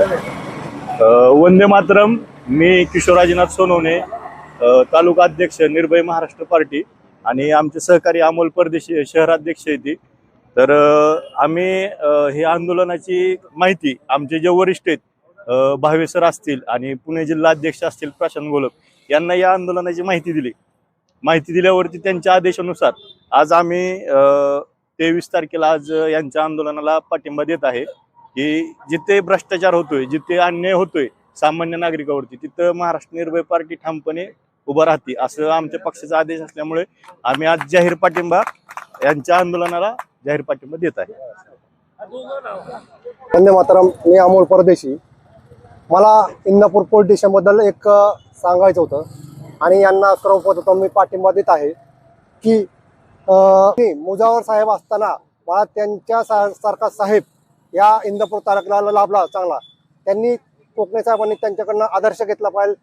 वंदे मातरम मी किशोराजीनाथ सोनवणे तालुका अध्यक्ष निर्भय महाराष्ट्र पार्टी आणि आमचे सहकारी अमोल परदेशी शहराध्यक्ष येते ती. तर आम्ही हे आंदोलनाची माहिती आमचे जे वरिष्ठ आहेत भावे सर असतील आणि पुणे जिल्हा अध्यक्ष असतील प्रशांत गोलक यांना या आंदोलनाची माहिती दिली. माहिती दिल्यावरती त्यांच्या आदेशानुसार आज आम्ही तेवीस तारखेला आज यांच्या आंदोलनाला पाठिंबा देत आहे. की जिथे भ्रष्टाचार होतोय जिथे अन्याय होतोय सामान्य नागरिकावरती तिथं महाराष्ट्र निर्भय पार्टी ठामपणे उभं राहते. असं आमच्या पक्षाचा आदेश असल्यामुळे आम्ही आज जाहीर पाठिंबा यांच्या आंदोलनाला जाहीर पाठिंबा देत आहे. वंदे मातरम मी अमोल परदेशी. मला इंदापूर पोलीस स्टेशनबद्दल एक सांगायचं होतं आणि यांना सर्वप्रथम मी पाठिंबा देत आहे की मुजावर साहेब असताना मला त्यांच्या सा सारखा साहेब या इंदापूर तालुक्याला लाभला चांगला. त्यांनी कोकणे साहेबांनी त्यांच्याकडनं आदर्श घेतला पाहिजे.